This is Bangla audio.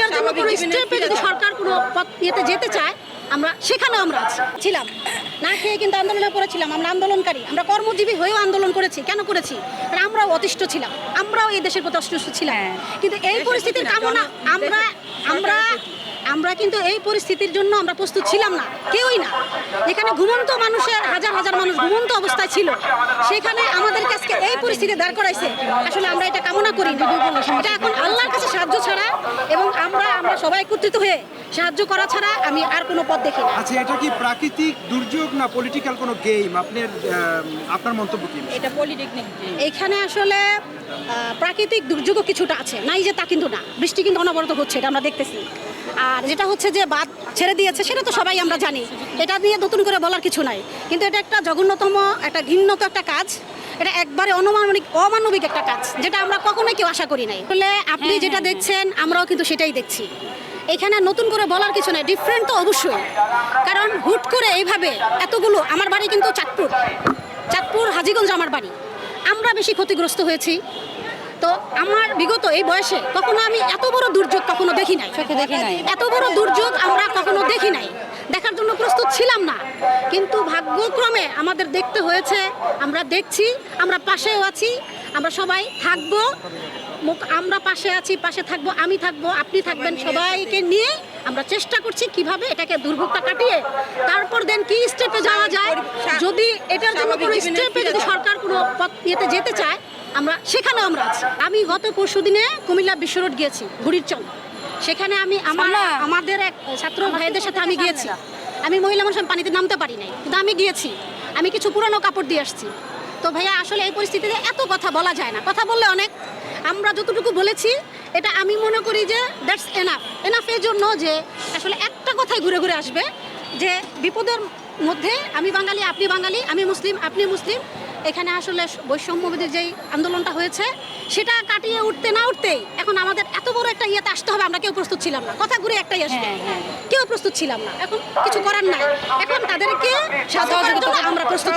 এটার জন্য কোনো স্টেপে যদি সরকার কোনো ইয়েতে যেতে চায় আমরা সেখানেও আমরা আছি। ছিলাম। না খেয়ে কিন্তু আন্দোলনে পড়েছিলাম। আমরা আন্দোলনকারী। আমরা কর্মজীবী হয়েও আন্দোলন করেছি। কেন করেছি? কারণ আমরাও অতিষ্ঠ ছিলাম। আমরাও এই দেশের প্রতি অতিষ্ঠ ছিলাম। কিন্তু এই পরিস্থিতির কামনা আমরা আমরা আমরা কিন্তু এই পরিস্থিতির জন্য আমরা প্রস্তুত ছিলাম না কেউই না। এখানে ঘুমন্ত মানুষের হাজার হাজার মানুষ ঘুমন্ত অবস্থায় ছিল। সেখানে আমাদের কাছে এই পরিস্থিতি দাঁড় করাইছে। আসলে আমরা এটা কামনা করি না। এটা এখন আল্লাহর কাছে সাহায্য ছাড়া এবং আমরা আমরা সবাই একত্রিত হয়ে সাহায্য করা ছাড়া আমি আর কোনো পথ দেখি না। আচ্ছা এটা কি প্রাকৃতিক দুর্যোগ না পলিটিক্যাল কোনো গেম আপনার আপনার মন্তব্য কি? এটা পলিটেকনিক এখানে আসলে প্রাকৃতিক দুর্যোগও কিছুটা আছে। নাই যে তা কিন্তু না। বৃষ্টি কিন্তু অনবরত হচ্ছে এটা আমরা দেখতেছি। আর যেটা হচ্ছে যে বাদ ছেড়ে দিয়েছে সেটা তো সবাই আমরা জানি। এটা নিয়ে নতুন করে বলার কিছু নাই। কিন্তু এটা একটা জঘন্যতম একটা ঘৃণ্যত একটা কাজ। এটা একবারে অনুমানবিক অমানবিক একটা কাজ যেটা আমরা কখনোই কেউ আশা করি নাই। আসলে আপনি যেটা দেখছেন আমরাও কিন্তু সেটাই দেখছি। এখানে নতুন করে বলার কিছু নাই ডিফারেন্ট তো অবশ্যই। কারণ হুট করে এইভাবে এতগুলো আমার বাড়ি কিন্তু চাঁদপুর। চাঁদপুর হাজিগঞ্জ আমার বাড়ি। আমরা বেশি ক্ষতিগ্রস্ত হয়েছি। আমার বিগত এই বয়সে কখনো আমি এত বড় দুর্যোগ কখনো দেখি নাই। চোখে দেখি নাই। এত বড় দুর্যোগ আমরা কখনো দেখি নাই। দেখার জন্য প্রস্তুত ছিলাম না। কিন্তু ভাগ্যক্রমে আমাদের দেখতে হয়েছে আমরা দেখছি আমরা পাশেও আছি আমরা সবাই থাকব। মুখ- আমরা পাশে আছি পাশে থাকব আমি থাকব আপনি থাকবেন সবাইকে নিয়ে আমরা চেষ্টা করছি কীভাবে এটাকে দুর্ভোগটা কাটিয়ে তারপর দেন কি স্টেপে যাওয়া যায়। যদি এটার জন্য কোনো স্টেপে যদি সরকার কোনো পথ ইয়েতে যেতে চায় আমরা সেখানেও আমরা আছি। আমি গত পরশু দিনে কুমিল্লা বিশ্ব রোড গিয়েছি ঘুড়ির চং সেখানে আমি আমার আমাদের এক ছাত্র ভাইদের সাথে আমি গিয়েছি। আমি মহিলা মানুষ পানিতে নামতে পারি নাই। কিন্তু আমি গিয়েছি। আমি কিছু পুরানো কাপড় দিয়ে আসছি। তো ভাইয়া আসলে এই পরিস্থিতিতে এত কথা বলা যায় না। কথা বললে অনেক। আমরা যতটুকু বলেছি এটা আমি মনে করি যে দ্যাটস এনাফ এনাফ এর জন্য যে আসলে একটা কথাই ঘুরে ঘুরে আসবে যে বিপদের মধ্যে আমি বাঙালি আপনি বাঙালি আমি মুসলিম আপনি মুসলিম এখানে আসলে বৈষম্যবিধির যেই আন্দোলনটা হয়েছে সেটা কাটিয়ে উঠতে না উঠতেই এখন আমাদের এত বড় একটা ইয়েতে আসতে হবে আমরা কেউ প্রস্তুত ছিলাম না। কথা ঘুরে একটাই আসবে। হ্যাঁ, হ্যাঁ। কেউ প্রস্তুত ছিলাম না। এখন কিছু করার নাই। এখন তাদেরকে সাহায্য করার জন্য আমরা প্রস্তুত।